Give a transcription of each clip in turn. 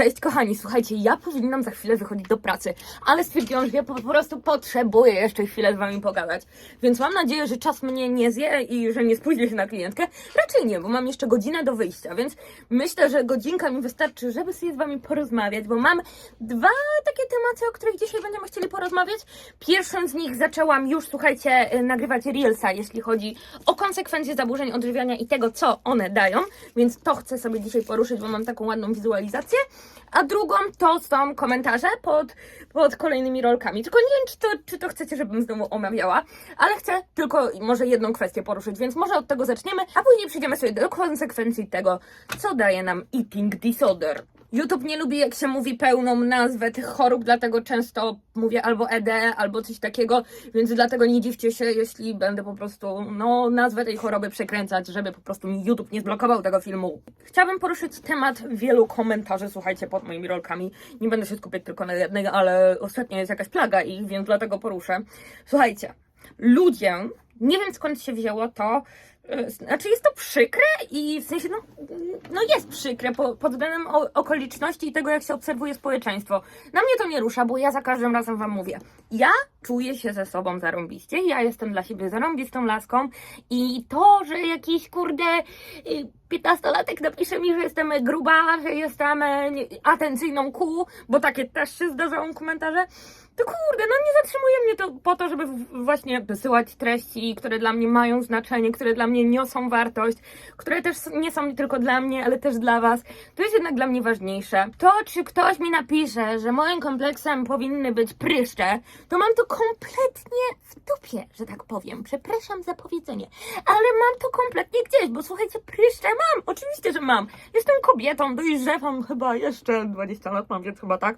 Cześć kochani, słuchajcie, ja powinnam za chwilę wychodzić do pracy, ale stwierdziłam, że ja po prostu potrzebuję jeszcze chwilę z wami pogadać. Więc mam nadzieję, że czas mnie nie zje i że nie spóźnię się na klientkę. Raczej nie, bo mam jeszcze godzinę do wyjścia, więc myślę, że godzinka mi wystarczy, żeby sobie z wami porozmawiać, bo mam dwa takie tematy, o których dzisiaj będziemy chcieli porozmawiać. Pierwszym z nich zaczęłam już, słuchajcie, y, nagrywać Reelsa, jeśli chodzi o konsekwencje zaburzeń odżywiania i tego, co one dają, więc to chcę sobie dzisiaj poruszyć, bo mam taką ładną wizualizację. A drugą to są komentarze pod, pod kolejnymi rolkami. Tylko nie wiem, czy to, czy to chcecie, żebym znowu omawiała, ale chcę tylko może jedną kwestię poruszyć, więc może od tego zaczniemy, a później przejdziemy sobie do konsekwencji tego, co daje nam eating disorder. YouTube nie lubi, jak się mówi pełną nazwę tych chorób, dlatego często mówię albo ED, albo coś takiego, więc dlatego nie dziwcie się, jeśli będę po prostu, no, nazwę tej choroby przekręcać, żeby po prostu YouTube nie zblokował tego filmu. Chciałabym poruszyć temat wielu komentarzy, słuchajcie, pod moimi rolkami. Nie będę się skupiać tylko na jednej, ale ostatnio jest jakaś plaga ich, więc dlatego poruszę. Słuchajcie, ludzie, nie wiem skąd się wzięło to, znaczy jest to przykre i w sensie, no, no jest przykre po, pod względem okoliczności i tego, jak się obserwuje społeczeństwo. Na mnie to nie rusza, bo ja za każdym razem wam mówię. Ja czuję się ze sobą zarąbiście, ja jestem dla siebie zarąbistą laską i to, że jakiś kurde y, 15-latek napisze mi, że jestem gruba, że jestem e, nie- atencyjną ku, bo takie też się zdarzają komentarze, to kurde, no nie zatrzymuje mnie to po to, żeby właśnie wysyłać treści, które dla mnie mają znaczenie, które dla mnie niosą wartość, które też nie są tylko dla mnie, ale też dla was. To jest jednak dla mnie ważniejsze. To, czy ktoś mi napisze, że moim kompleksem powinny być pryszcze, to mam to kompletnie w dupie, że tak powiem. Przepraszam za powiedzenie, ale mam to kompletnie gdzieś, bo słuchajcie, pryszcze mam, oczywiście, że mam. Jestem kobietą, dojrzewam chyba jeszcze 20 lat mam, więc chyba tak.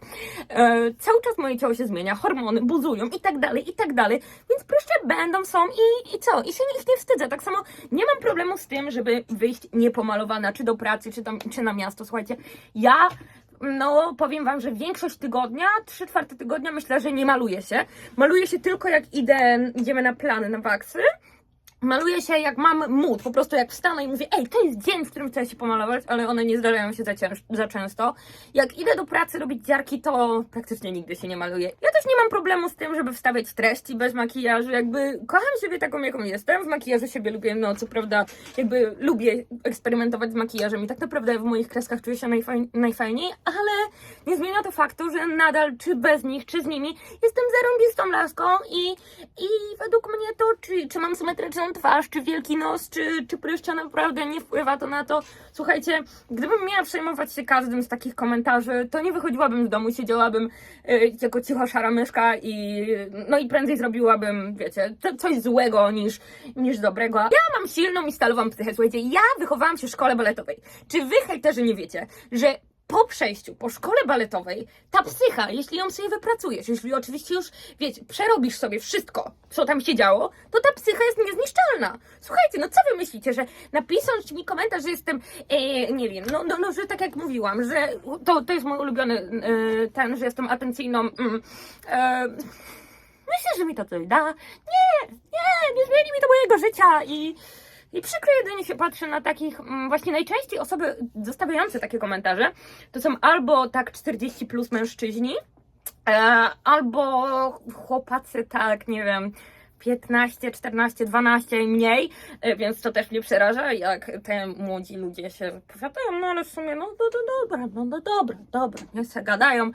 E, cały czas moje ciało się zmienia, hormony buzują i tak dalej, i tak dalej, więc pryszcze będą, są i, i co? I się ich nie wstydzę. Tak samo nie mam problemu z tym, żeby wyjść niepomalowana, czy do pracy, czy, tam, czy na miasto. Słuchajcie, ja no, powiem wam, że większość tygodnia, trzy czwarte tygodnia myślę, że nie maluję się. Maluję się tylko jak idę, idziemy na plany, na waksy. Maluję się jak mam mód, po prostu jak wstanę i mówię, ej, to jest dzień, w którym chcę się pomalować, ale one nie zdarzają się za, cięż- za często. Jak idę do pracy robić dziarki, to praktycznie nigdy się nie maluję. Ja też nie mam problemu z tym, żeby wstawiać treści bez makijażu, jakby kocham siebie taką, jaką jestem, w makijażu siebie lubię, no co prawda, jakby lubię eksperymentować z makijażem i tak naprawdę w moich kreskach czuję się najfaj- najfajniej, ale nie zmienia to faktu, że nadal, czy bez nich, czy z nimi, jestem zarąbistą laską i, i według mnie to, czy, czy mam symetryczną twarz, czy wielki nos, czy, czy pryszcza, naprawdę nie wpływa to na to. Słuchajcie, gdybym miała przejmować się każdym z takich komentarzy, to nie wychodziłabym z domu, siedziałabym y, jako cicho szara myszka i no i prędzej zrobiłabym, wiecie, co, coś złego niż, niż dobrego. Ja mam silną i stalową psychę, słuchajcie, ja wychowałam się w szkole baletowej. Czy wy hejterzy nie wiecie, że po przejściu, po szkole baletowej, ta psycha, jeśli ją sobie wypracujesz, jeśli oczywiście już, wiecie, przerobisz sobie wszystko, co tam się działo, to ta psycha jest niezniszczalna. Słuchajcie, no co wy myślicie, że napisać mi komentarz, że jestem, e, nie wiem, no, no, no, że tak jak mówiłam, że to, to jest mój ulubiony e, ten, że jestem atencyjną, mm, e, myślę, że mi to coś da. Nie, nie, nie zmieni mi to mojego życia i... I przykro jedynie się patrzy na takich, mm, właśnie najczęściej osoby zostawiające takie komentarze, to są albo tak 40 plus mężczyźni, e, albo chłopacy tak, nie wiem, 15, 14, 12 i mniej, e, więc to też mnie przeraża, jak te młodzi ludzie się powiadają, no ale w sumie, no, no, no dobra, no, no dobra, dobra, niech se gadają,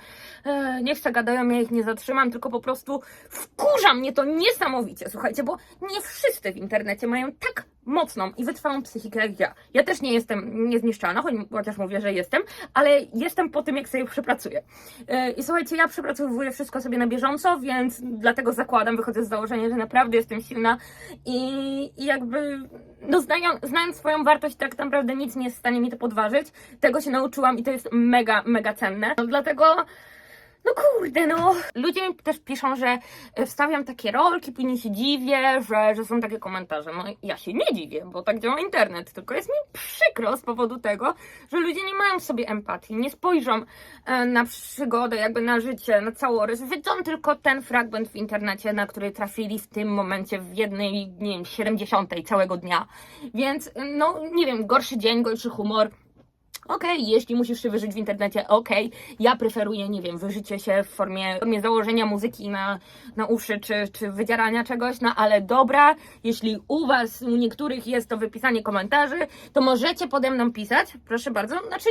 e, niech se gadają, ja ich nie zatrzymam, tylko po prostu wkurza mnie to niesamowicie, słuchajcie, bo nie wszyscy w internecie mają tak mocną i wytrwałą psychikę jak ja. Ja też nie jestem niezniszczalna, chociaż mówię, że jestem, ale jestem po tym, jak sobie przepracuję. E, I słuchajcie, ja przepracowuję wszystko sobie na bieżąco, więc dlatego zakładam, wychodzę z założenia, że naprawdę jestem silna i, i jakby, no znając, znając swoją wartość, tak naprawdę nic nie jest w stanie mi to podważyć. Tego się nauczyłam i to jest mega, mega cenne. No, dlatego no kurde, no. Ludzie mi też piszą, że e, wstawiam takie rolki, później się dziwię, że, że są takie komentarze. No ja się nie dziwię, bo tak działa internet, tylko jest mi przykro z powodu tego, że ludzie nie mają w sobie empatii, nie spojrzą e, na przygodę, jakby na życie, na całorys. Widzą tylko ten fragment w internecie, na który trafili w tym momencie w jednej, nie wiem, 70 całego dnia. Więc, no nie wiem, gorszy dzień, gorszy humor Okej, jeśli musisz się wyżyć w internecie, okej. Ja preferuję, nie wiem, wyżycie się w formie, w formie założenia muzyki na, na uszy czy, czy wydzierania czegoś, no ale dobra, jeśli u Was, u niektórych jest to wypisanie komentarzy, to możecie pode mną pisać, proszę bardzo, znaczy...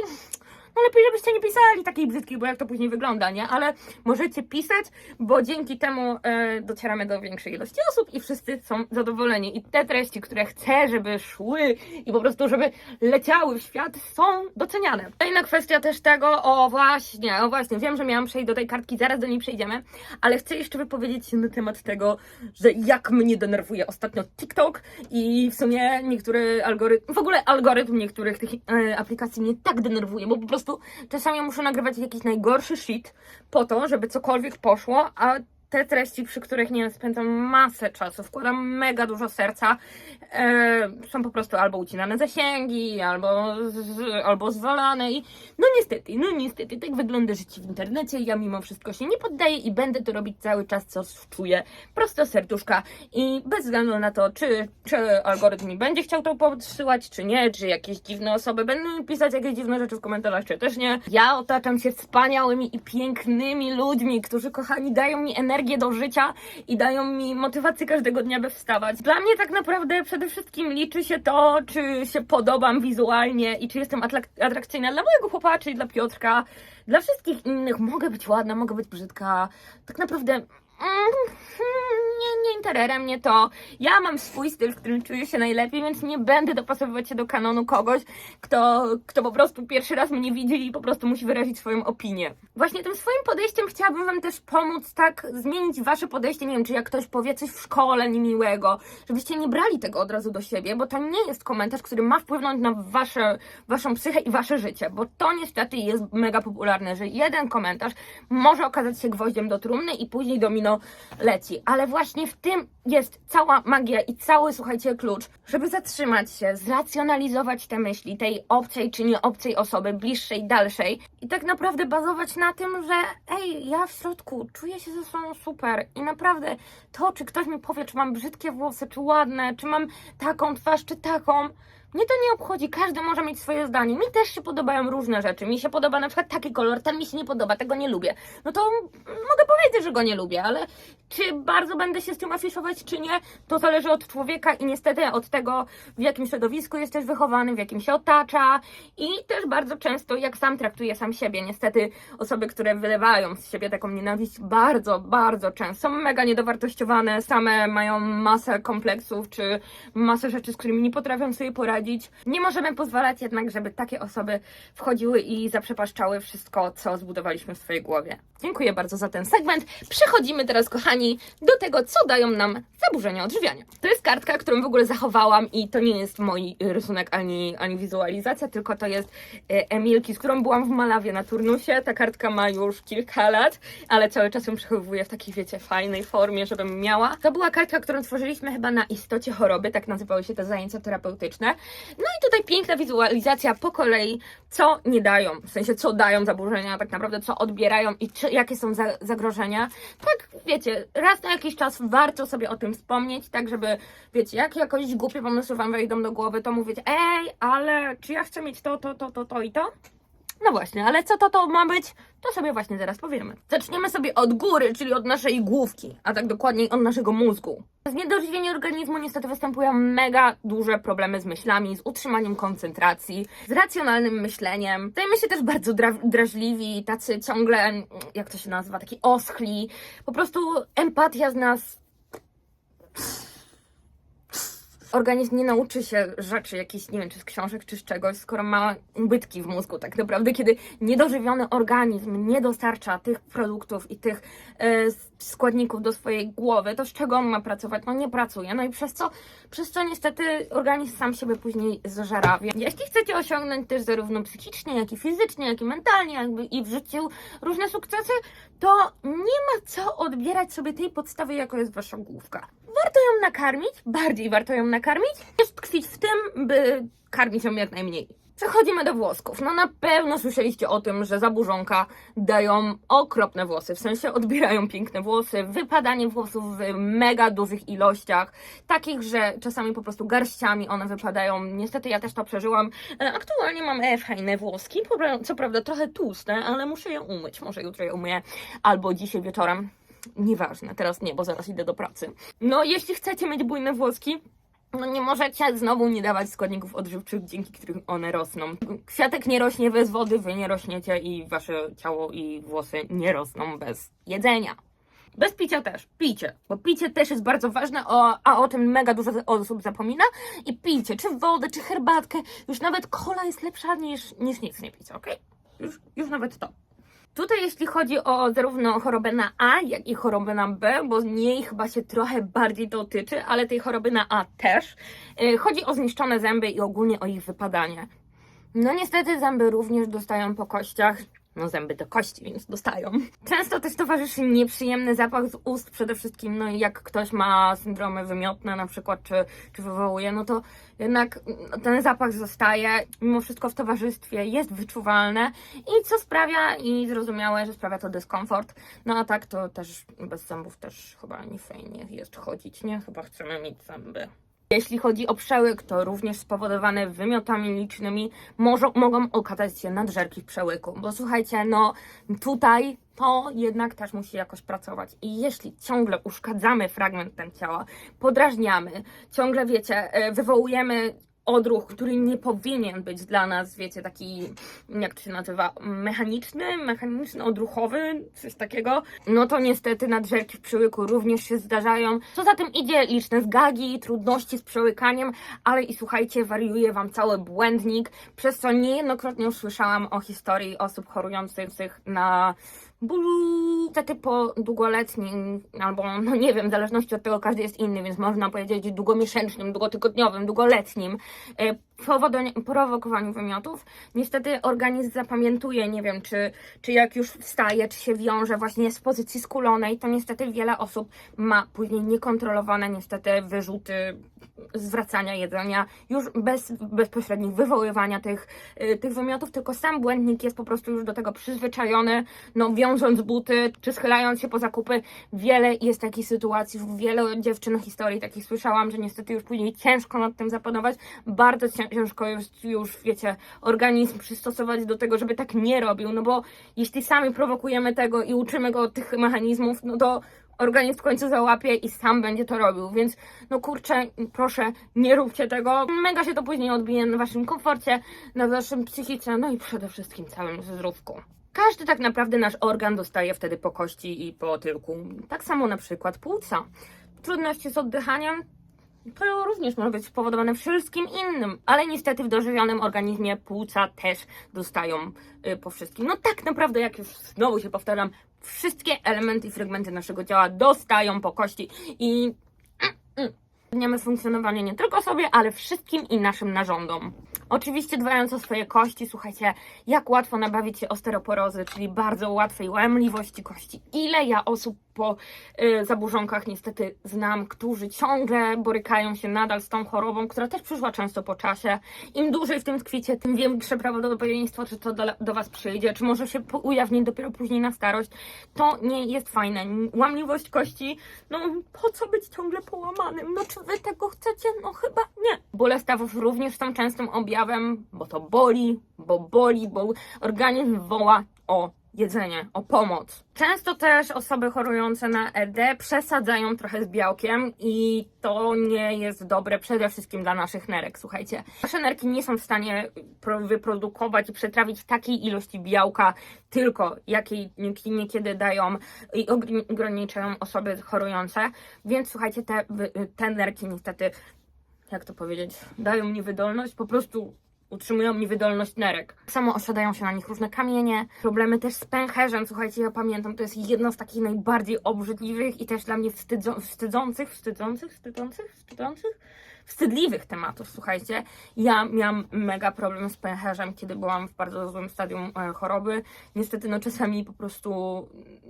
No lepiej, żebyście nie pisali takich brzydkich, bo jak to później wygląda, nie? Ale możecie pisać, bo dzięki temu e, docieramy do większej ilości osób i wszyscy są zadowoleni. I te treści, które chcę, żeby szły i po prostu, żeby leciały w świat, są doceniane. Kolejna kwestia też tego, o właśnie, o właśnie, wiem, że miałam przejść do tej kartki, zaraz do niej przejdziemy, ale chcę jeszcze wypowiedzieć się na temat tego, że jak mnie denerwuje ostatnio TikTok i w sumie niektóre algorytmy, w ogóle algorytm niektórych tych e, aplikacji mnie tak denerwuje, bo po prostu czasami ja muszę nagrywać jakiś najgorszy shit po to, żeby cokolwiek poszło, a te treści, przy których nie wiem, spędzam masę czasu, wkładam mega dużo serca, e, są po prostu albo ucinane zasięgi, albo, z, albo zwalane i no niestety, no niestety, tak wygląda życie w internecie, ja mimo wszystko się nie poddaję i będę to robić cały czas, co czuję, prosto serduszka i bez względu na to, czy, czy algorytm mi będzie chciał to podsyłać, czy nie, czy jakieś dziwne osoby będą pisać jakieś dziwne rzeczy w komentarzach, czy też nie. Ja otaczam się wspaniałymi i pięknymi ludźmi, którzy kochani dają mi energię do życia i dają mi motywację każdego dnia, by wstawać. Dla mnie tak naprawdę przede wszystkim liczy się to, czy się podobam wizualnie i czy jestem atrakcyjna dla mojego chłopa, czyli dla Piotrka. Dla wszystkich innych mogę być ładna, mogę być brzydka. Tak naprawdę nie, nie interesuje mnie to. Ja mam swój styl, w którym czuję się najlepiej, więc nie będę dopasowywać się do kanonu kogoś, kto, kto po prostu pierwszy raz mnie widzi i po prostu musi wyrazić swoją opinię. Właśnie tym swoim podejściem chciałabym Wam też pomóc tak zmienić Wasze podejście. Nie wiem, czy jak ktoś powie coś w szkole niemiłego, żebyście nie brali tego od razu do siebie, bo to nie jest komentarz, który ma wpłynąć na wasze, Waszą psychę i Wasze życie, bo to niestety jest mega popularne, że jeden komentarz może okazać się gwoździem do trumny i później leci. Ale właśnie w tym jest cała magia i cały, słuchajcie, klucz, żeby zatrzymać się, zracjonalizować te myśli tej obcej czy nieobcej osoby, bliższej, dalszej i tak naprawdę bazować na tym, że ej, ja w środku czuję się ze sobą super i naprawdę to, czy ktoś mi powie, czy mam brzydkie włosy, czy ładne, czy mam taką twarz, czy taką, mnie to nie obchodzi, każdy może mieć swoje zdanie. Mi też się podobają różne rzeczy. Mi się podoba na przykład taki kolor, ten mi się nie podoba, tego nie lubię. No to mogę powiedzieć, że go nie lubię, ale czy bardzo będę się z tym afiszować, czy nie, to zależy od człowieka i niestety od tego, w jakim środowisku jesteś wychowany, w jakim się otacza i też bardzo często, jak sam traktuje sam siebie. Niestety osoby, które wylewają z siebie taką nienawiść, bardzo, bardzo często są mega niedowartościowane, same mają masę kompleksów, czy masę rzeczy, z którymi nie potrafią sobie poradzić. Nie możemy pozwalać jednak, żeby takie osoby wchodziły i zaprzepaszczały wszystko, co zbudowaliśmy w swojej głowie. Dziękuję bardzo za ten segment. Przechodzimy teraz, kochani, do tego, co dają nam zaburzenia odżywiania. To jest kartka, którą w ogóle zachowałam i to nie jest mój rysunek ani, ani wizualizacja, tylko to jest e, Emilki, z którą byłam w Malawie na turnusie. Ta kartka ma już kilka lat, ale cały czas ją przechowuję w takiej, wiecie, fajnej formie, żebym miała. To była kartka, którą tworzyliśmy chyba na istocie choroby, tak nazywały się te zajęcia terapeutyczne. No i tutaj piękna wizualizacja po kolei, co nie dają, w sensie co dają zaburzenia, tak naprawdę co odbierają i czy, jakie są za, zagrożenia. Tak, wiecie, raz na jakiś czas warto sobie o tym wspomnieć, tak żeby, wiecie, jak jakoś głupie pomysły Wam wejdą do głowy, to mówić, ej, ale czy ja chcę mieć to, to, to, to, to i to? No właśnie, ale co to to ma być, to sobie właśnie zaraz powiemy. Zaczniemy sobie od góry, czyli od naszej główki, a tak dokładniej od naszego mózgu. Z niedożywieniem organizmu niestety występują mega duże problemy z myślami, z utrzymaniem koncentracji, z racjonalnym myśleniem. Stajemy się też bardzo dra drażliwi, tacy ciągle, jak to się nazywa, taki oschli. Po prostu empatia z nas organizm nie nauczy się rzeczy jakichś, nie wiem, czy z książek, czy z czegoś, skoro ma ubytki w mózgu, tak naprawdę, kiedy niedożywiony organizm nie dostarcza tych produktów i tych e, składników do swojej głowy, to z czego on ma pracować? No nie pracuje. No i przez co, przez co niestety organizm sam siebie później zżerawia. Jeśli chcecie osiągnąć też zarówno psychicznie, jak i fizycznie, jak i mentalnie, jakby i w życiu różne sukcesy, to nie ma co odbierać sobie tej podstawy, jaką jest wasza główka. Warto ją nakarmić, bardziej warto ją nakarmić, niż tkwić w tym, by karmić ją jak najmniej. Przechodzimy do włosków. No na pewno słyszeliście o tym, że zaburzonka dają okropne włosy, w sensie odbierają piękne włosy, wypadanie włosów w mega dużych ilościach, takich, że czasami po prostu garściami one wypadają. Niestety ja też to przeżyłam. E, Aktualnie mam fajne włoski, co prawda trochę tłuste, ale muszę je umyć. Może jutro je umyję, albo dzisiaj wieczorem. Nieważne, teraz nie, bo zaraz idę do pracy. No, jeśli chcecie mieć bujne włoski, no nie możecie znowu nie dawać składników odżywczych, dzięki którym one rosną. Kwiatek nie rośnie bez wody, wy nie rośniecie i wasze ciało i włosy nie rosną bez jedzenia. Bez picia też, picie, bo picie też jest bardzo ważne, a o tym mega dużo osób zapomina. I picie, czy wodę, czy herbatkę, już nawet kola jest lepsza niż, niż nic nie pić, ok? Już, już nawet to. Tutaj jeśli chodzi o zarówno chorobę na A, jak i chorobę na B, bo niej chyba się trochę bardziej dotyczy, ale tej choroby na A też. Yy, Chodzi o zniszczone zęby i ogólnie o ich wypadanie. No niestety zęby również dostają po kościach. No zęby to kości, więc dostają. Często też towarzyszy nieprzyjemny zapach z ust przede wszystkim, no i jak ktoś ma syndromy wymiotne na przykład, czy, czy wywołuje, no to jednak ten zapach zostaje, mimo wszystko w towarzystwie jest wyczuwalne i co sprawia, i zrozumiałe, że sprawia to dyskomfort. No a tak to też bez zębów też chyba nie fajnie jest chodzić, nie? Chyba chcemy mieć zęby. Jeśli chodzi o przełyk, to również spowodowane wymiotami licznymi może, mogą okazać się nadżerki w przełyku. Bo słuchajcie, no tutaj to jednak też musi jakoś pracować. I jeśli ciągle uszkadzamy fragment ten ciała, podrażniamy, ciągle wiecie, e, wywołujemy odruch, który nie powinien być dla nas, wiecie, taki, jak to się nazywa, mechaniczny, odruchowy, coś takiego, no to niestety nadżerki w przełyku również się zdarzają. Co za tym idzie, liczne zgagi, trudności z przełykaniem, ale i słuchajcie, wariuje Wam cały błędnik, przez co niejednokrotnie już słyszałam o historii osób chorujących na bólu niestety po długoletnim, albo no nie wiem, w zależności od tego każdy jest inny, więc można powiedzieć długomiesięcznym, długotygodniowym, długoletnim e, prowokowaniu wymiotów. Niestety organizm zapamiętuje, nie wiem, czy, czy jak już wstaje, czy się wiąże właśnie z pozycji skulonej, to niestety wiele osób ma później niekontrolowane niestety wyrzuty zwracania jedzenia, już bez bezpośrednich wywoływania tych, y, tych wymiotów, tylko sam błędnik jest po prostu już do tego przyzwyczajony, no wiążąc buty, czy schylając się po zakupy, wiele jest takich sytuacji, wiele dziewczyn historii takich słyszałam, że niestety już później ciężko nad tym zapanować, bardzo cię- ciężko jest już, wiecie, organizm przystosować do tego, żeby tak nie robił, no bo jeśli sami prowokujemy tego i uczymy go tych mechanizmów, no to organizm w końcu załapie i sam będzie to robił, więc no kurczę, proszę, nie róbcie tego. Mega się to później odbije na waszym komforcie, na waszym psychice, no i przede wszystkim całym zdrówku. Każdy tak naprawdę nasz organ dostaje wtedy po kości i po tyłku. Tak samo na przykład płuca. Trudności z oddychaniem to również może być spowodowane wszystkim innym, ale niestety w dożywionym organizmie płuca też dostają y, po wszystkim. No tak naprawdę, jak już znowu się powtarzam, wszystkie elementy i fragmenty naszego ciała dostają po kości i Zapewniamy funkcjonowanie nie tylko sobie, ale wszystkim i naszym narządom. Oczywiście dbając o swoje kości, słuchajcie, jak łatwo nabawić się osteoporozy, czyli bardzo łatwej łamliwości kości. Ile ja osób po y, zaburzonkach niestety znam, którzy ciągle borykają się nadal z tą chorobą, która też przyszła często po czasie. Im dłużej w tym tkwicie, tym większe prawdopodobieństwo, czy to do, do Was przyjdzie, czy może się ujawnić dopiero później na starość. To nie jest fajne. Łamliwość kości, no po co być ciągle połamanym? No czy Wy tego chcecie? No chyba nie. Bóle stawów również są częstym objawem, bo to boli, bo boli, bo organizm woła o jedzenie, o pomoc. Często też osoby chorujące na ED przesadzają trochę z białkiem i to nie jest dobre przede wszystkim dla naszych nerek. Słuchajcie, nasze nerki nie są w stanie pro- wyprodukować i przetrawić takiej ilości białka tylko, jakiej nie- niekiedy dają i ogr- ograniczają osoby chorujące, więc słuchajcie, te, te nerki niestety, jak to powiedzieć, dają mi wydolność, po prostu utrzymują mi wydolność nerek. Samo osiadają się na nich różne kamienie, problemy też z pęcherzem. Słuchajcie, ja pamiętam, to jest jedno z takich najbardziej obrzydliwych i też dla mnie wstydzo- wstydzących, wstydzących, wstydzących, wstydzących, wstydliwych tematów. Słuchajcie, ja miałam mega problem z pęcherzem, kiedy byłam w bardzo złym stadium e, choroby. Niestety, no czasami po prostu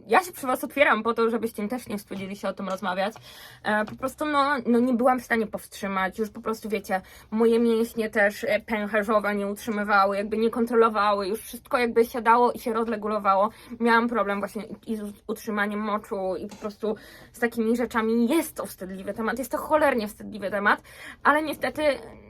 ja się przy Was otwieram po to, żebyście też nie wstydzili się o tym rozmawiać. E, po prostu, no, no nie byłam w stanie powstrzymać. Już po prostu, wiecie, moje mięśnie też e, pęcherzowe nie utrzymywały, jakby nie kontrolowały. Już wszystko jakby siadało i się rozregulowało. Miałam problem właśnie i z utrzymaniem moczu i po prostu z takimi rzeczami. Jest to wstydliwy temat, jest to cholernie wstydliwy temat, ale niestety,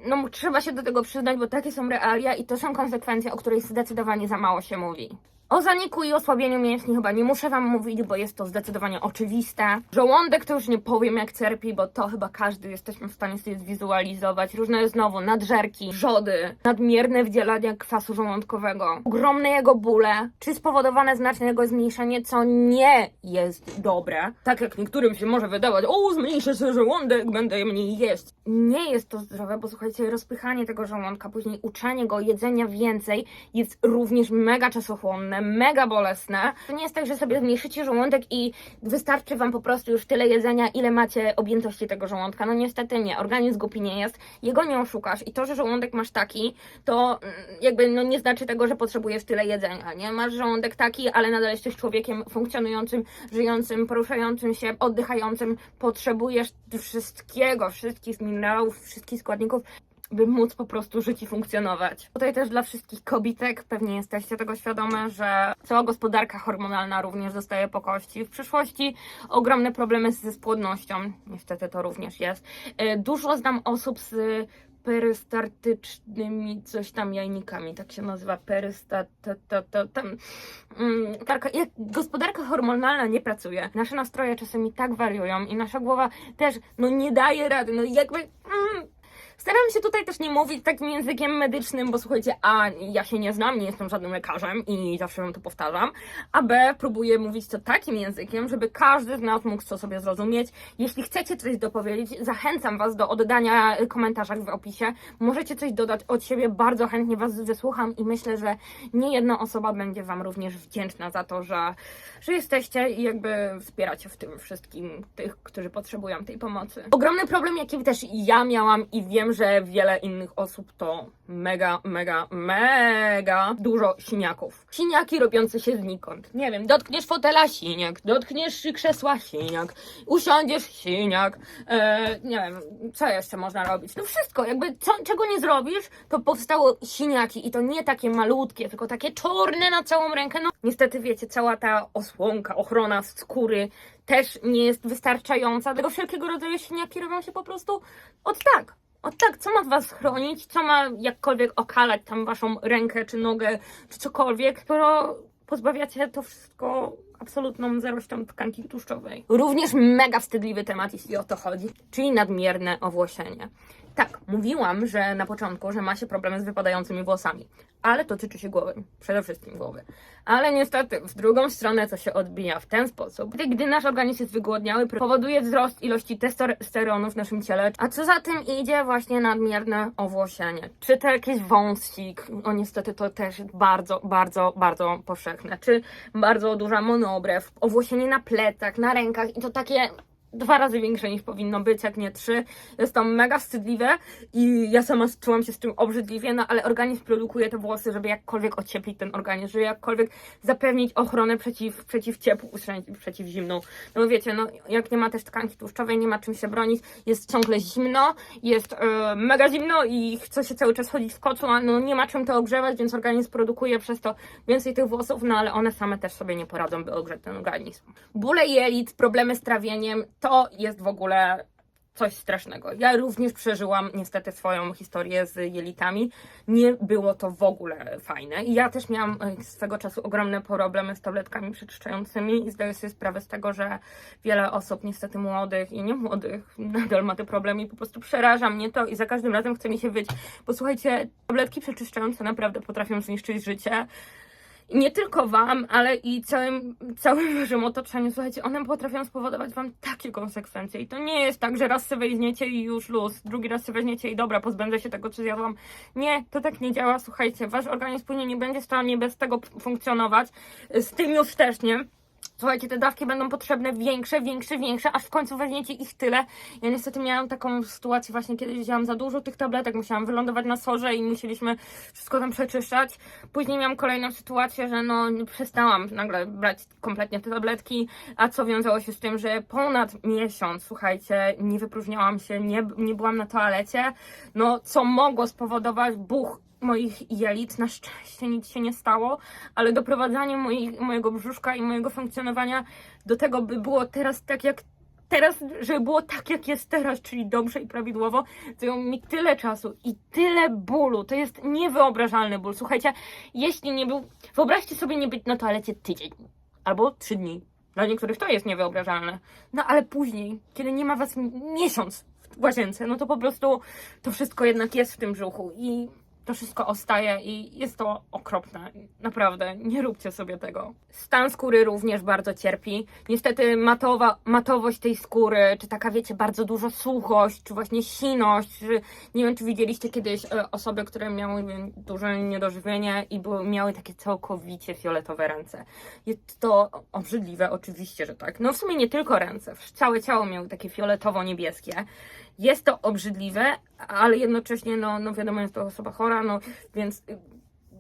no trzeba się do tego przyznać, bo takie są realia i to są konsekwencje, o których zdecydowanie za mało się mówi. O zaniku i osłabieniu mięśni chyba nie muszę Wam mówić, bo jest to zdecydowanie oczywiste. Żołądek to już nie powiem jak cierpi, bo to chyba każdy jesteśmy w stanie sobie zwizualizować. Różne znowu nadżerki, wrzody, nadmierne wdzielanie kwasu żołądkowego, ogromne jego bóle, czy spowodowane znaczne jego zmniejszenie, co nie jest dobre. Tak jak niektórym się może wydawać, o zmniejszę sobie żołądek, będę mniej jeść. Nie jest to zdrowe, bo słuchajcie, rozpychanie tego żołądka, później uczenie go jedzenia więcej jest również mega czasochłonne, mega bolesne. To nie jest tak, że sobie zmniejszycie żołądek i wystarczy wam po prostu już tyle jedzenia, ile macie objętości tego żołądka. No niestety nie, organizm głupi nie jest, jego nie oszukasz i to, że żołądek masz taki, to mm, jakby no nie znaczy tego, że potrzebujesz tyle jedzenia, nie? Masz żołądek taki, ale nadal jesteś człowiekiem funkcjonującym, żyjącym, poruszającym się, oddychającym, potrzebujesz wszystkiego, wszystkich minerałów, wszystkich składników, by móc po prostu żyć i funkcjonować. Tutaj też dla wszystkich kobitek, pewnie jesteście tego świadome, że cała gospodarka hormonalna również zostaje po kości. W przyszłości ogromne problemy ze spłodnością, niestety to również jest. E, Dużo znam osób z perystartycznymi coś tam jajnikami, tak się nazywa perystat, tam. Mm, gospodarka hormonalna nie pracuje, nasze nastroje czasami tak wariują i nasza głowa też, no nie daje rady, no jakby... Mm, Staram się tutaj też nie mówić takim językiem medycznym, bo słuchajcie, a ja się nie znam, nie jestem żadnym lekarzem i zawsze wam to powtarzam, a b próbuję mówić to takim językiem, żeby każdy z nas mógł to sobie zrozumieć. Jeśli chcecie coś dopowiedzieć, zachęcam was do oddania komentarza w opisie. Możecie coś dodać od siebie, bardzo chętnie was wysłucham i myślę, że nie jedna osoba będzie wam również wdzięczna za to, że, że jesteście i jakby wspieracie w tym wszystkim tych, którzy potrzebują tej pomocy. Ogromny problem, jaki też ja miałam i wiem, że wiele innych osób to mega, mega, mega dużo siniaków. Siniaki robiące się znikąd. Nie wiem, dotkniesz fotela siniak, dotkniesz krzesła siniak, usiądziesz siniak, e, nie wiem, co jeszcze można robić? No wszystko, jakby co, czego nie zrobisz, to powstało siniaki i to nie takie malutkie, tylko takie czarne na całą rękę. No niestety wiecie, cała ta osłonka, ochrona skóry też nie jest wystarczająca, dlatego wszelkiego rodzaju siniaki robią się po prostu od tak. O tak, co ma was chronić? Co ma jakkolwiek okalać tam waszą rękę, czy nogę, czy cokolwiek, skoro pozbawiacie to wszystko absolutną zerością tkanki tłuszczowej. Również mega wstydliwy temat, jeśli o to chodzi, czyli nadmierne owłosienie. Tak, mówiłam, że na początku, że ma się problemy z wypadającymi włosami, ale to tyczy się głowy, przede wszystkim głowy. Ale niestety, w drugą stronę to się odbija w ten sposób. Gdy, gdy nasz organizm jest wygłodniały, powoduje wzrost ilości testosteronu w naszym ciele, a co za tym idzie właśnie nadmierne owłosienie. Czy to jakiś wąsik, o niestety to też bardzo, bardzo, bardzo powszechne. Czy bardzo duża monobrew, owłosienie na plecach, na rękach i to takie dwa razy większe niż powinno być, jak nie trzy. Jest to mega wstydliwe i ja sama czułam się z tym obrzydliwie, no ale organizm produkuje te włosy, żeby jakkolwiek ocieplić ten organizm, żeby jakkolwiek zapewnić ochronę przeciw, przeciw ciepłu, przeciw zimną. No wiecie, no jak nie ma też tkanki tłuszczowej, nie ma czym się bronić, jest ciągle zimno, jest e, mega zimno i chce się cały czas chodzić w kocu, a no nie ma czym to ogrzewać, więc organizm produkuje przez to więcej tych włosów, no ale one same też sobie nie poradzą, by ogrzeć ten organizm. Bóle jelit, problemy z trawieniem, to jest w ogóle coś strasznego. Ja również przeżyłam niestety swoją historię z jelitami. Nie było to w ogóle fajne. I ja też miałam e, swego czasu ogromne problemy z tabletkami przeczyszczającymi i zdaję sobie sprawę z tego, że wiele osób, niestety młodych i nie młodych, nadal ma te problemy i po prostu przeraża mnie to i za każdym razem chce mi się wyć. Bo słuchajcie, tabletki przeczyszczające naprawdę potrafią zniszczyć życie nie tylko wam, ale i całym, całym waszym otoczeniu, słuchajcie, one potrafią spowodować wam takie konsekwencje. I to nie jest tak, że raz sobie weźmiecie i już luz, drugi raz sobie weźmiecie i dobra, pozbędę się tego, co zjadłam. Nie, to tak nie działa, słuchajcie, wasz organizm później nie będzie w stanie bez tego funkcjonować, z tym już też nie. Słuchajcie, te dawki będą potrzebne większe, większe, większe, aż w końcu weźmiecie ich tyle. Ja niestety miałam taką sytuację właśnie, kiedy wzięłam za dużo tych tabletek, musiałam wylądować na sorze i musieliśmy wszystko tam przeczyszczać. Później miałam kolejną sytuację, że no przestałam nagle brać kompletnie te tabletki, a co wiązało się z tym, że ponad miesiąc, słuchajcie, nie wypróżniałam się, nie, nie byłam na toalecie, no co mogło spowodować buch moich jelit. Na szczęście nic się nie stało, ale doprowadzanie mojego brzuszka i mojego funkcjonowania do tego, by było teraz tak jak teraz, żeby było tak jak jest teraz, czyli dobrze i prawidłowo, zajęło mi tyle czasu i tyle bólu. To jest niewyobrażalny ból. Słuchajcie, jeśli nie był. Wyobraźcie sobie nie być na toalecie tydzień albo trzy dni. Dla niektórych to jest niewyobrażalne. No ale później, kiedy nie ma was miesiąc w łazience, no to po prostu to wszystko jednak jest w tym brzuchu i to wszystko ostaje i jest to okropne. Naprawdę, nie róbcie sobie tego. Stan skóry również bardzo cierpi. Niestety matowa, matowość tej skóry, czy taka wiecie, bardzo dużo suchość, czy właśnie siność. Czy, nie wiem, czy widzieliście kiedyś e, osoby, które miały duże niedożywienie i były, miały takie całkowicie fioletowe ręce. Jest to obrzydliwe, oczywiście, że tak. No w sumie nie tylko ręce, całe ciało miały takie fioletowo-niebieskie. Jest to obrzydliwe, ale jednocześnie, no, no wiadomo, jest to osoba chora, no więc y,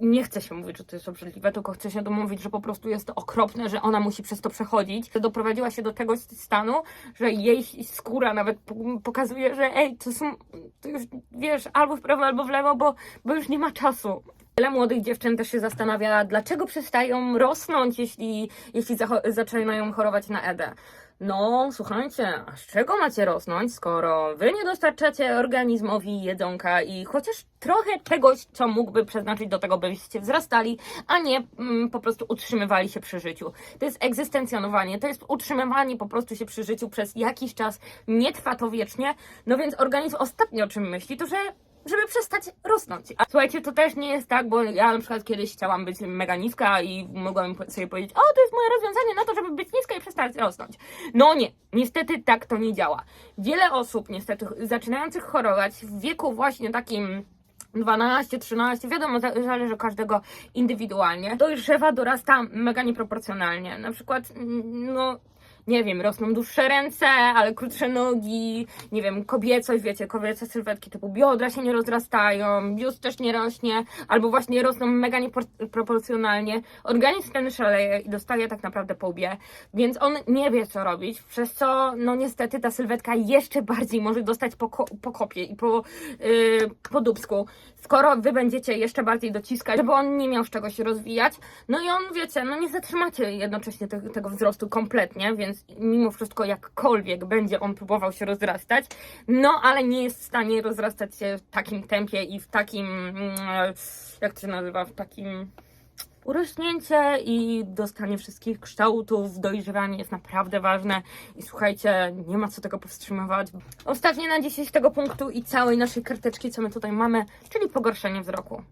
nie chce się mówić, że to jest obrzydliwe, tylko chce się domówić, że po prostu jest to okropne, że ona musi przez to przechodzić. Doprowadziła się do tego stanu, że jej skóra nawet pokazuje, że ej, to są, to już wiesz, albo w prawo, albo w lewo, bo, bo już nie ma czasu. Wiele młodych dziewczyn też się zastanawia, dlaczego przestają rosnąć, jeśli, jeśli zaczynają chorować na EDę. No, słuchajcie, a z czego macie rosnąć, skoro wy nie dostarczacie organizmowi jedzonka i chociaż trochę czegoś, co mógłby przeznaczyć do tego, byście wzrastali, a nie mm, po prostu utrzymywali się przy życiu. To jest egzystencjonowanie, to jest utrzymywanie po prostu się przy życiu przez jakiś czas, nie trwa to wiecznie, no więc organizm ostatnio o czym myśli, to że żeby przestać rosnąć. A słuchajcie, to też nie jest tak, bo ja na przykład kiedyś chciałam być mega niska i mogłam sobie powiedzieć, o, to jest moje rozwiązanie na to, żeby być niska i przestać rosnąć. No nie, niestety tak to nie działa. Wiele osób niestety zaczynających chorować w wieku właśnie takim 12, 13, wiadomo, za- zależy każdego indywidualnie. Dojrzewa, dorasta mega nieproporcjonalnie. Na przykład, mm, no, nie wiem, rosną dłuższe ręce, ale krótsze nogi, nie wiem, kobiecość, wiecie, kobiece sylwetki typu biodra się nie rozrastają, biust też nie rośnie, albo właśnie rosną mega nieproporcjonalnie. Organizm ten szaleje i dostaje tak naprawdę po łbie, więc on nie wie, co robić, przez co, no niestety, ta sylwetka jeszcze bardziej może dostać po, ko- po kopie i po, yy, po dubsku, skoro wy będziecie jeszcze bardziej dociskać, żeby on nie miał z czego się rozwijać, no i on, wiecie, no nie zatrzymacie jednocześnie te, tego wzrostu kompletnie, więc mimo wszystko jakkolwiek będzie on próbował się rozrastać, no ale nie jest w stanie rozrastać się w takim tempie i w takim, mm, jak to się nazywa, w takim urośnięcie i dostanie wszystkich kształtów, dojrzewanie jest naprawdę ważne i słuchajcie, nie ma co tego powstrzymywać. Ostatnie na dzisiaj z tego punktu i całej naszej karteczki, co my tutaj mamy, czyli pogorszenie wzroku.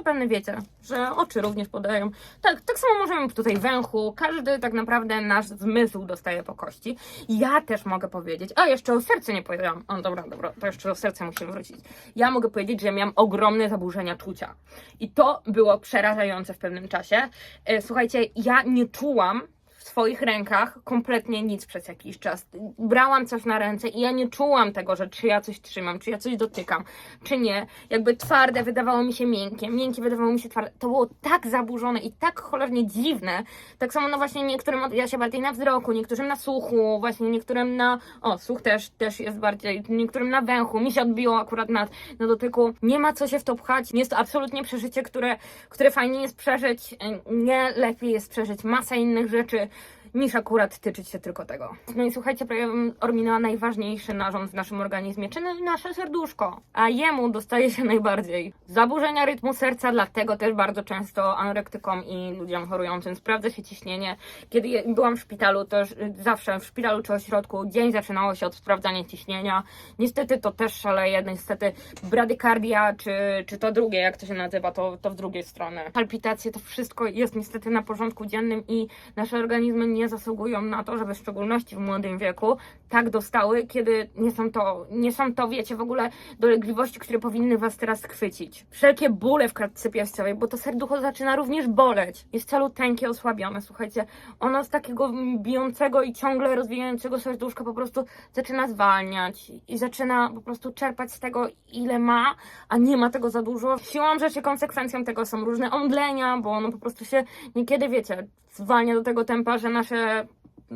Zapewne wiecie, że oczy również podają. Tak, tak samo możemy tutaj węchu. Każdy tak naprawdę nasz zmysł dostaje po kości. Ja też mogę powiedzieć, a jeszcze o serce nie powiedziałam. O, dobra, dobra, to jeszcze o serce musimy wrócić. Ja mogę powiedzieć, że miałam ogromne zaburzenia czucia. I to było przerażające w pewnym czasie. E, Słuchajcie, ja nie czułam swoich rękach kompletnie nic przez jakiś czas. Brałam coś na ręce i ja nie czułam tego, że czy ja coś trzymam, czy ja coś dotykam, czy nie. Jakby twarde wydawało mi się miękkie, miękkie wydawało mi się twarde. To było tak zaburzone i tak cholernie dziwne. Tak samo no właśnie niektórym odbija się bardziej na wzroku, niektórym na słuchu, właśnie niektórym na... O, słuch też, też jest bardziej, niektórym na węchu. Mi się odbiło akurat na, na dotyku. Nie ma co się w to pchać. Jest to absolutnie przeżycie, które, które fajnie jest przeżyć. Nie lepiej jest przeżyć masę innych rzeczy niż akurat tyczyć się tylko tego. No i słuchajcie, prawie ominęła najważniejszy narząd w naszym organizmie, czyli nasze serduszko. A jemu dostaje się najbardziej zaburzenia rytmu serca, dlatego też bardzo często anorektykom i ludziom chorującym sprawdza się ciśnienie. Kiedy byłam w szpitalu, to zawsze w szpitalu czy ośrodku dzień zaczynało się od sprawdzania ciśnienia. Niestety to też szaleje, niestety bradykardia, czy, czy to drugie, jak to się nazywa, to, to w drugiej strony. Palpitacje, to wszystko jest niestety na porządku dziennym i nasze organizmy nie nie zasługują na to, żeby w szczególności w młodym wieku tak dostały, kiedy nie są to, nie są to, wiecie, w ogóle dolegliwości, które powinny was teraz chwycić. Wszelkie bóle w klatce piersiowej, bo to serducho zaczyna również boleć. Jest caluteńkie, osłabione, słuchajcie. Ono z takiego bijącego i ciągle rozwijającego serduszka po prostu zaczyna zwalniać i zaczyna po prostu czerpać z tego, ile ma, a nie ma tego za dużo. Siłą rzeczy konsekwencją tego są różne omdlenia, bo ono po prostu się niekiedy, wiecie, zwalnia do tego tempa, że nasze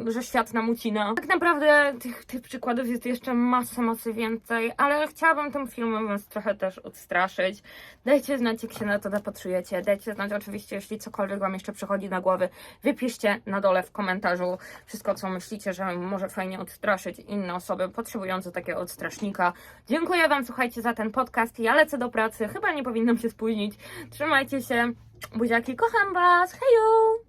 że świat nam ucina. Tak naprawdę tych, tych przykładów jest jeszcze masa, masy więcej, ale chciałabym tym filmem was trochę też odstraszyć. Dajcie znać, jak się na to zapatrujecie. Dajcie znać oczywiście, jeśli cokolwiek wam jeszcze przychodzi na głowy. Wypiszcie na dole w komentarzu wszystko, co myślicie, że może fajnie odstraszyć inne osoby potrzebujące takiego odstrasznika. Dziękuję wam, słuchajcie, za ten podcast. Ja lecę do pracy. Chyba nie powinnam się spóźnić. Trzymajcie się. Buziaki, kocham was. Hejo!